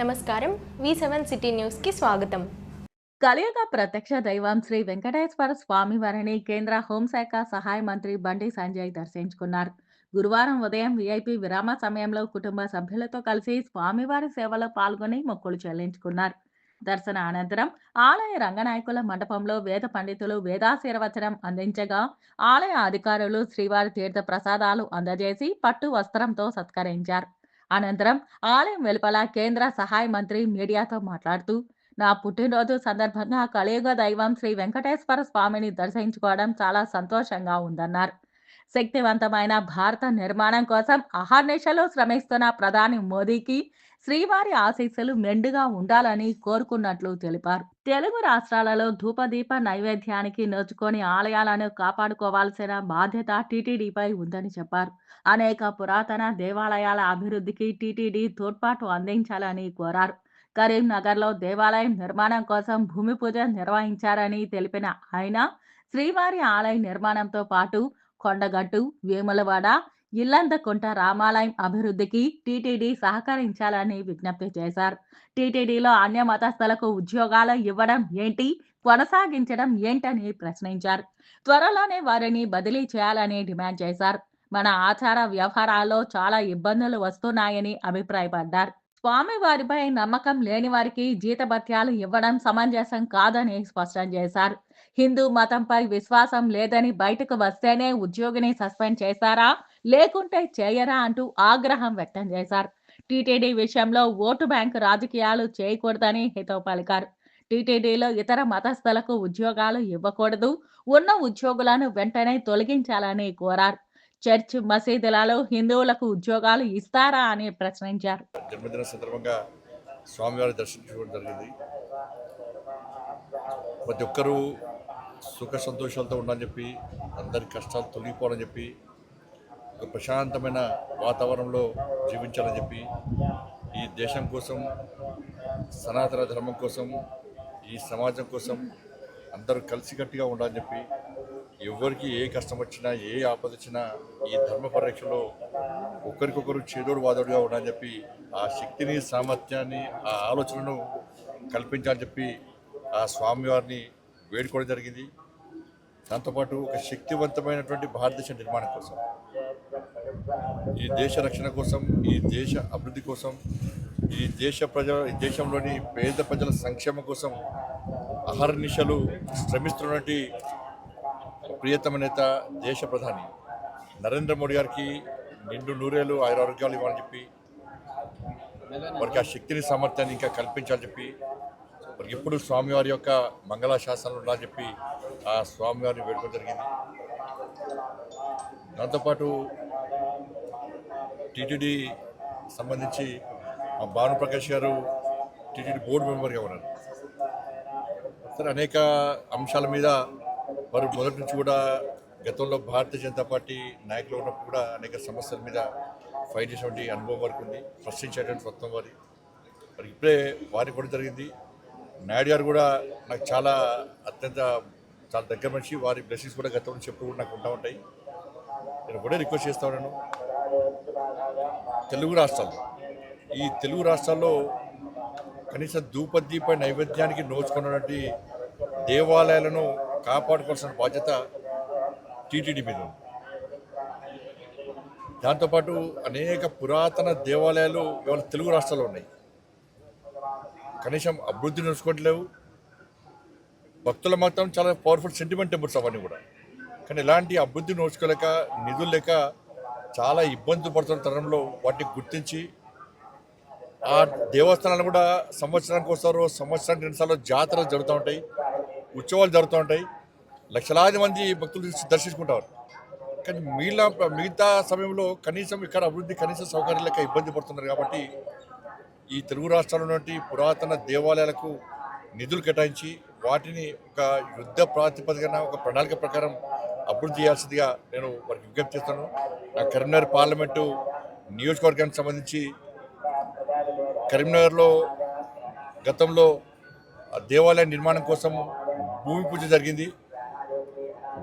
నమస్కారం. వి seven city న్యూస్కి స్వాగతం. కలియుగ ప్రత్యక్ష దైవం శ్రీ వెంకటేశ్వర స్వామి వారిని కేంద్ర హోంశాఖ సహాయ మంత్రి బండి సంజయ్ దర్శించుకున్నారు. గురువారం ఉదయం విఐపి విరామ సమయంలో కుటుంబ సభ్యులతో కలిసి స్వామివారి సేవలో పాల్గొని మొక్కులు చెల్లించుకున్నారు. దర్శన అనంతరం ఆలయ రంగనాయకుల మండపంలో వేద పండితులు వేదాశీర్వచనం అందించగా ఆలయ అధికారులు శ్రీవారి తీర్థ ప్రసాదాలు అందజేసి పట్టు వస్త్రంతో సత్కరించారు. అనంతరం ఆలయం వెలుపల కేంద్ర సహాయ మంత్రి మీడియాతో మాట్లాడుతూ నా పుట్టినరోజు సందర్భంగా కలియుగ దైవం శ్రీ వెంకటేశ్వర స్వామిని దర్శించుకోవడం చాలా సంతోషంగా ఉందన్నారు. శక్తివంతమైన భారత నిర్మాణం కోసం అహర్నిశలు శ్రమిస్తున్న ప్రధాని మోదీకి శ్రీవారి ఆశీస్సులు మెండుగా ఉండాలని కోరుకున్నట్లు తెలిపారు. తెలుగు రాష్ట్రాలలో ధూపదీప నైవేద్యానికి నోచుకొని ఆలయాలను కాపాడుకోవాల్సిన బాధ్యత టీటీడీపై ఉందని చెప్పారు. అనేక పురాతన దేవాలయాల అభివృద్ధికి టీటీడీ తోడ్పాటు అందించాలని కోరారు. కరీంనగర్లో దేవాలయం నిర్మాణం కోసం భూమి పూజ నిర్వహించారని తెలిపిన ఆయన శ్రీవారి ఆలయ నిర్మాణంతో పాటు కొండగట్టు వేములవాడ ఇల్లంతకుంట రామాలయం అభివృద్ధికి టీటీడీ సహకరించాలని విజ్ఞప్తి చేశారు. టీటీడీలో అన్య మతస్థులకు ఉద్యోగాలు ఇవ్వడం ఏంటి? కొనసాగించడం ఏంటని ప్రశ్నించారు. త్వరలోనే వారిని బదిలీ చేయాలని డిమాండ్ చేశారు. మన ఆచార వ్యవహారాల్లో చాలా ఇబ్బందులు వస్తున్నాయని అభిప్రాయపడ్డారు. స్వామి వారిపై నమ్మకం లేని వారికి జీతభత్యాలు ఇవ్వడం సమంజసం కాదని స్పష్టం చేశారు. హిందూ మతంపై విశ్వాసం లేదని బయటకు వస్తేనే ఉద్యోగిని సస్పెండ్ చేశారా? లేకుంటే చేయరా అంటూ ఆగ్రహం వ్యక్తం చేశారు. టీటీడీ విషయంలో ఓటు బ్యాంకు రాజకీయాలు చేయకూడదని హితవు పలికారు. టీటీడీలో ఇతర మతస్థులకు ఉద్యోగాలు ఇవ్వకూడదు. ఉన్న ఉద్యోగులను వెంటనే తొలగించాలని కోరారు. చర్చ్ మసీదులలో హిందువులకు ఉద్యోగాలు ఇస్తారా అని ప్రశ్నించారు. జన్మదిన సందర్భంగా స్వామివారి దర్శించడం జరిగింది. ప్రతి ఒక్కరూ సుఖ సంతోషాలతో ఉండాలని చెప్పి అందరి కష్టాలు తొలగిపోవాలని చెప్పి ఒక ప్రశాంతమైన వాతావరణంలో జీవించాలని చెప్పి ఈ దేశం కోసం సనాతన ధర్మం కోసం ఈ సమాజం కోసం అందరూ కలిసికట్టుగా ఉండాలని చెప్పి ఎవరికి ఏ కష్టం వచ్చినా ఏ ఆపద వచ్చినా ఈ ధర్మ పరీక్షలో ఒకరికొకరు చేదోడు వాదోడుగా ఉండాలని చెప్పి ఆ శక్తిని సామర్థ్యాన్ని ఆ ఆలోచనను కల్పించాలని చెప్పి ఆ స్వామివారిని వేడుకోవడం జరిగింది. దాంతోపాటు ఒక శక్తివంతమైనటువంటి భారతదేశ నిర్మాణం కోసం ఈ దేశ రక్షణ కోసం ఈ దేశ అభివృద్ధి కోసం ఈ దేశ ప్రజల ఈ దేశంలోని పేద ప్రజల సంక్షేమం కోసం అహర్నిశలు శ్రమిస్తున్నటువంటి ప్రియతమ నేత దేశ ప్రధాని నరేంద్ర మోడీ గారికి నిండు నూరేళ్ళు ఆయురారోగ్యాలు ఇవ్వాలని చెప్పి వారికి ఆ శక్తిని సామర్థ్యాన్ని ఇంకా కల్పించాలని చెప్పి వారికి ఎప్పుడు స్వామివారి యొక్క మంగళ శాసనాలు ఉండాలని చెప్పి ఆ స్వామివారిని వేడుకోవడం జరిగింది. దాంతోపాటు టీటీడీ సంబంధించి మా భానుప్రకాష్ గారు టీటీడీ బోర్డు మెంబర్గా ఉన్నారు. సరే అనేక అంశాల మీద వారు మొదటి నుంచి కూడా గతంలో భారతీయ జనతా పార్టీ నాయకులు ఉన్నప్పుడు కూడా అనేక సమస్యల మీద ఫైట్ చేసినటువంటి అనుభవం వరకు ఉంది. ప్రశ్నించేటువంటి స్వత్వం వారి. మరి ఇప్పుడే వారికి కూడా జరిగింది. నాయుడు గారు కూడా నాకు చాలా అత్యంత చాలా దగ్గర మనిషి. వారి బ్లెస్సింగ్స్ కూడా గతం నుంచి ఎప్పుడు కూడా నాకు ఉంటా ఉంటాయి. నేను కూడా రిక్వెస్ట్ చేస్తా ఉన్నాను. తెలుగు రాష్ట్రాలు. ఈ తెలుగు రాష్ట్రాల్లో కనీసం ధూపదీప నైవేద్యానికి నోచుకున్నటువంటి దేవాలయాలను కాపాడుకోవాల్సిన బాధ్యత టీటీడీ మీద ఉంది. దాంతోపాటు అనేక పురాతన దేవాలయాలు ఇవాళ తెలుగు రాష్ట్రాల్లో ఉన్నాయి. కనీసం అభివృద్ధి నడుచుకోవట్లేవు. భక్తుల మాత్రం చాలా పవర్ఫుల్ సెంటిమెంట్ టెంపుల్స్ అవన్నీ కూడా. కానీ ఇలాంటి అభివృద్ధి నోచుకోలేక నిధులు లేక చాలా ఇబ్బంది పడుతున్న తరంలో వాటిని గుర్తించి ఆ దేవస్థానాలు కూడా సంవత్సరానికి ఒకసారి సంవత్సరానికి రెండుసార్లు జాతరలు జరుగుతూ ఉంటాయి ఉత్సవాలు జరుగుతూ ఉంటాయి. లక్షలాది మంది భక్తులు దర్శించుకుంటారు. కానీ మిగిలిన మిగతా సమయంలో కనీసం ఇక్కడ అభివృద్ధి కనీసం సౌకర్యాలు లేక ఇబ్బంది పడుతున్నారు కాబట్టి ఈ తెలుగు రాష్ట్రాల్లో పురాతన దేవాలయాలకు నిధులు కేటాయించి వాటిని ఒక యుద్ధ ప్రాతిపదికన ఒక ప్రణాళిక ప్రకారం అభివృద్ధి చేయాల్సిందిగా నేను వారికి విజ్ఞప్తి చేస్తాను నా కరీంనగర్ పార్లమెంటు నియోజకవర్గానికి సంబంధించి కరీంనగర్లో గతంలో ఆ దేవాలయ నిర్మాణం కోసం భూమి పూజ జరిగింది.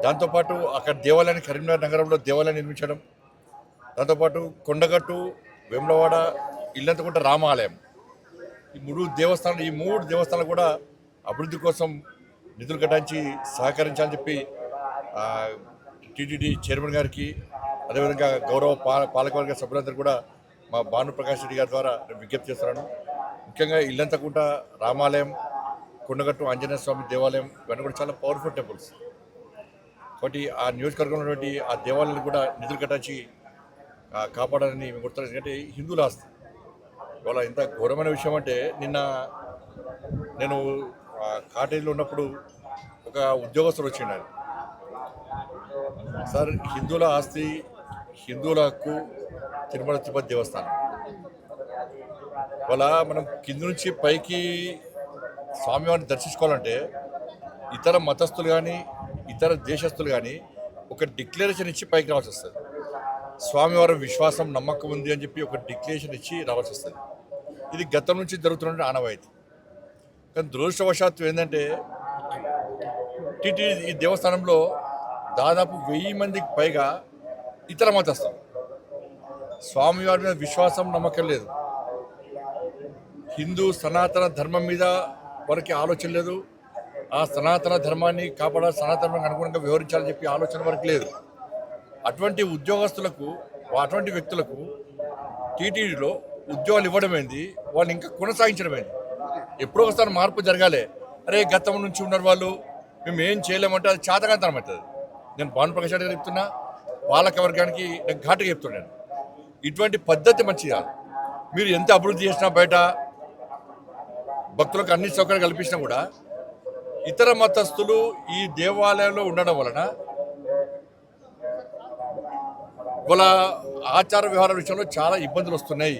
దాంతోపాటు అక్కడ దేవాలయాన్ని కరీంనగర్ నగరంలో దేవాలయం నిర్మించడం దాంతోపాటు కొండగట్టు వేములవాడ ఇల్లంతకుంట రామాలయం. ఈ మూడు దేవస్థానాలు ఈ మూడు దేవస్థానాలు కూడా అభివృద్ధి కోసం నిధులు కేటాయించి సహకరించాలని చెప్పి టీటీడీ చైర్మన్ గారికి అదేవిధంగా గౌరవ పాలకవర్గ సభ్యులందరూ కూడా మా భానుప్రకాష్ రెడ్డి గారి ద్వారా విజ్ఞప్తి చేస్తున్నాను. ముఖ్యంగా ఇల్లంతకుంట రామాలయం కొండగట్టు ఆంజనేయ స్వామి దేవాలయం ఇవన్నీ కూడా చాలా పవర్ఫుల్ టెంపుల్స్ కాబట్టి ఆ నియోజకవర్గంలో ఉన్నటువంటి ఆ దేవాలయాలు కూడా నిధులు కట్టించి కాపాడాలని మేము కొడుతున్నాం ఎందుకంటే హిందువుల ఆస్తి. ఇవాళ ఇంత ఘోరమైన విషయం అంటే నిన్న నేను కాటేజీలో ఉన్నప్పుడు ఒక ఉద్యోగస్తుడు వచ్చిండు ఆయన సార్ హిందువుల ఆస్తి హిందువుల హక్కు తిరుమల తిరుపతి దేవస్థానం. ఇవాళ మనం కింద నుంచి పైకి స్వామివారిని దర్శించుకోవాలంటే ఇతర మతస్థులు కానీ ఇతర దేశస్తులు కానీ ఒక డిక్లరేషన్ ఇచ్చి పైకి రావాల్సి వస్తుంది. స్వామివారి విశ్వాసం నమ్మకం ఉంది అని చెప్పి ఒక డిక్లరేషన్ ఇచ్చి రావాల్సి వస్తుంది. ఇది గతం నుంచి జరుగుతున్న ఆనవాయితీ. కానీ దురదృష్టవశాత్తు ఏంటంటే టీటీ ఈ దేవస్థానంలో దాదాపు వెయ్యి మందికి పైగా ఇతర మతస్థులు. స్వామివారి మీద విశ్వాసం నమ్మకం లేదు. హిందూ సనాతన ధర్మం మీద వారికి ఆలోచన లేదు. ఆ సనాతన ధర్మాన్ని కాపాడాలి సనాతనానికి అనుగుణంగా వివరించాలని చెప్పి ఆలోచన వరకు లేదు. అటువంటి ఉద్యోగస్తులకు అటువంటి వ్యక్తులకు టీటీడీలో ఉద్యోగాలు ఇవ్వడం ఏంది వాళ్ళు ఇంకా కొనసాగించడం ఏంది ఎప్పుడో ఒకసారి మార్పు జరగాలి. అరే గతం నుంచి ఉన్నారు వాళ్ళు. మేము ఏం చేయలేమంటే అది చేతగాంతనం అవుతుంది. నేను భానుప్రకాష్ రెడ్డి గారు చెప్తున్నా పాలక వర్గానికి నేను ఘాటుగా చెప్తున్నాను ఇటువంటి పద్ధతి మంచిది కాదు. మీరు ఎంత అభివృద్ధి చేసినా బయట భక్తులకు అన్ని సౌకర్యాలు కల్పించినా కూడా ఇతర మతస్థులు ఈ దేవాలయంలో ఉండడం వలన వాళ్ళ ఆచార వ్యవహారాల విషయంలో చాలా ఇబ్బందులు వస్తున్నాయి.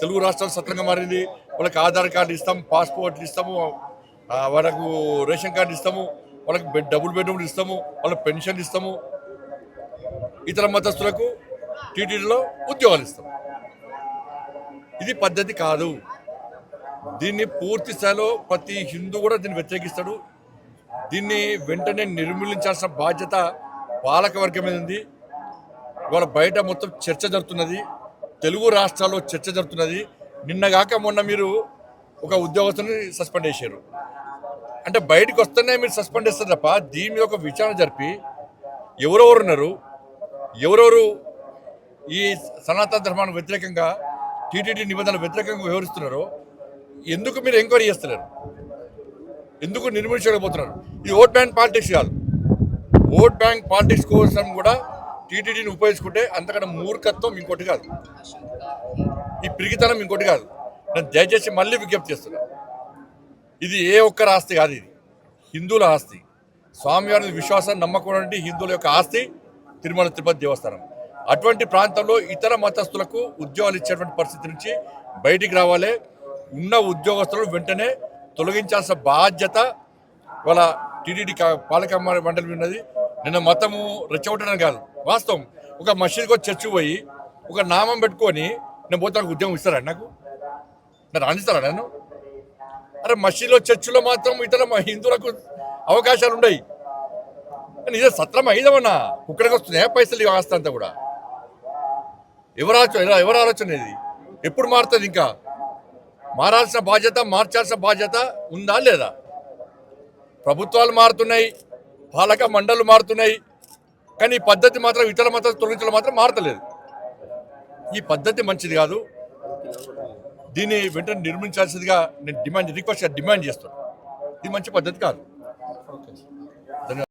తెలుగు రాష్ట్రాలు సత్రంగా మారింది. వాళ్ళకి ఆధార్ కార్డు ఇస్తాం పాస్పోర్ట్లు ఇస్తాము వాళ్ళకు రేషన్ కార్డు ఇస్తాము వాళ్ళకి బెడ్ డబుల్ బెడ్రూమ్లు ఇస్తాము వాళ్ళకి పెన్షన్ ఇస్తాము. ఇతర మతస్థులకు టీటీడీలో ఉద్యోగాలు ఇస్తాం. ఇది పద్ధతి కాదు. దీన్ని పూర్తి స్థాయిలో ప్రతి హిందూ కూడా దీన్ని వ్యతిరేకిస్తాడు. దీన్ని వెంటనే నిర్మూలించాల్సిన బాధ్యత పాలక వర్గం మీద ఉంది. ఇవాళ బయట మొత్తం చర్చ జరుగుతున్నది. తెలుగు రాష్ట్రాల్లో చర్చ జరుగుతున్నది నిన్నగాక మొన్న మీరు ఒక ఉద్యోగస్తుని సస్పెండ్ చేశారు. అంటే బయటకు వస్తేనే మీరు సస్పెండ్ చేస్తారు తప్ప దీని మీద ఒక విచారణ జరిపి ఎవరెవరు ఉన్నారు ఎవరెవరు ఈ సనాతన ధర్మానికి వ్యతిరేకంగా టీటీడీ నిబంధనలు వ్యతిరేకంగా వ్యవహరిస్తున్నారో ఎందుకు మీరు ఎంక్వైరీ చేస్తున్నారు ఎందుకు నిర్మించలేకపోతున్నారు ఇది ఓట్ బ్యాంక్ పాలిటిక్స్ కాదు. ఓట్ బ్యాంక్ పాలిటిక్స్ కోసం కూడా టీటీడీని ఉపయోగించుకుంటే అంతకన్నా మూర్ఖత్వం ఇంకోటి కాదు. ఈ పిరిగితనం ఇంకోటి కాదు. నేను దయచేసి మళ్ళీ విజ్ఞప్తి చేస్తున్నా. ఇది ఏ ఒక్కరి ఆస్తి కాదు ఇది. హిందువుల ఆస్తి. స్వామివారి విశ్వాసం నమ్మకం హిందువుల యొక్క ఆస్తి తిరుమల తిరుపతి దేవస్థానం. అటువంటి ప్రాంతంలో ఇతర మతస్థులకు ఉద్యోగాలు ఇచ్చేటువంటి పరిస్థితి నుంచి బయటికి రావాలి. ఉన్న ఉద్యోగస్తులను వెంటనే తొలగించాల్సిన బాధ్యత వాళ్ళ టీడీడీ పాలక మండలి ఉన్నది. నిన్న మతము రెచ్చగొట్టడం కాదు. వాస్తవం. ఒక మసీద్కి వచ్చి చర్చి పోయి ఒక నామం పెట్టుకొని నేను పోతే నాకు ఉద్యోగం ఇస్తారా నాకు? నేను రాణిస్తారా నేను అరే మసీద్లో చర్చిలో మాత్రం ఇతర హిందువులకు అవకాశాలు ఉన్నాయి నిజం సత్రం అయిదమన్నా కుక్కడికి వస్తున్నాయా పైసలు ఇవి ఆస్తి అంతా కూడా? ఎవరు ఆలోచన ఎవరు ఆలోచన ఇది? ఎప్పుడు మారుతుంది ఇంకా? మారాల్సిన బాధ్యత మార్చాల్సిన బాధ్యత ఉందా లేదా? ప్రభుత్వాలు మారుతున్నాయి. పాలక మండళ్ళు మారుతున్నాయి. కానీ ఈ పద్ధతి మాత్రం ఇతర మత తొలగించడం మాత్రం మారతలేదు. ఈ పద్ధతి మంచిది కాదు. దీన్ని వెంటనే నిర్మించాల్సిందిగా నేను డిమాండ్ రిక్వెస్ట్ డిమాండ్ చేస్తాను ఇది మంచి పద్ధతి కాదు.